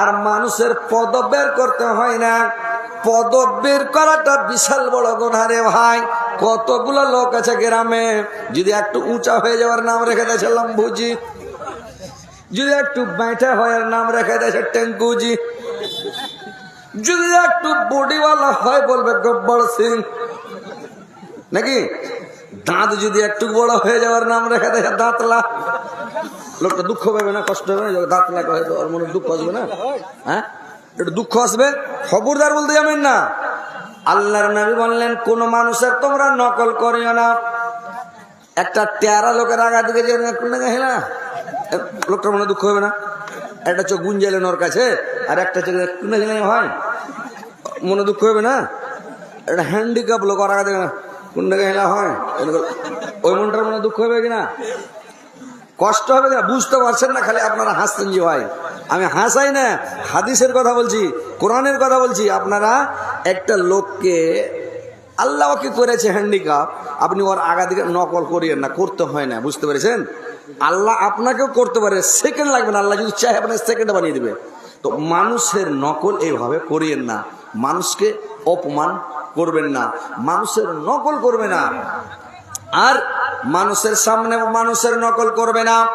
আর মানুষের পদ বের করতে হয় না। পদ বের করাটা বিশাল বড় গোনা রে ভাই। কতগুলো লোক আছে গ্রামে, যদি একটু উঁচা হয়ে যাওয়ার নাম রেখে দিয়েছিলাম লম্বুজি। যদি একটু বেঁটে হওয়ার নাম রেখে দিয়েছে টেঙ্কুজি। যদি একটু বডিওয়ালা হয় বলবে গব্বর সিং। নাকি? দাঁত যদি একটু বড় হয়ে যাওয়ার নাম রেখে দেয় দাঁতলা। লোকটা দুঃখ পাবে না, কষ্ট হবে না দাঁত তো ওর মনে দুঃখ আসবে না? হ্যাঁ? একটু দুঃখ আসবে? খবরদার বলতে যাবেন না। আল্লাহর নবী বললেন, কোন মানুষের তোমরা নকল করিও না। একটা তেরা লোকের আগা দিকে না? লোকটার মনে দুঃখ হবে না? একটা চোখ গুঞ্জালেন ওর কাছে, আর একটা চোখ হয়? মনে দুঃখ হবে না? একটা হ্যান্ডিক্যাপ লোক আর আগা দিকে কুন্ডা হেলা হয়? ওই মনটার মনে দুঃখ হবে কিনা কষ্ট হবে কিনা বুঝতে পারছেন না, খালি আপনারা হাসছেন যে ভাই। আমি হাসাই না, হাদিসের কথা বলছি, কোরআনের কথা বলছি। আপনারা একটা লোককে আল্লাহ কি করেছে হ্যান্ডিক্যাপ আপনি ওর আগা দিকে নকল করিয়েন না, করতে হয় না, বুঝতে পেরেছেন? আল্লাহ আপনাকেও করতে পারে সেকেন্ড লাগবে না, আল্লাহ যদি চায় আপনার সেকেন্ড বানিয়ে দেবে। তো মানুষের নকল এইভাবে করিয়েন না, মানুষকে অপমান করবেন না, মানুষের নকল করবে না। আর মানুষের সামনে মানুষের নকল করবে না।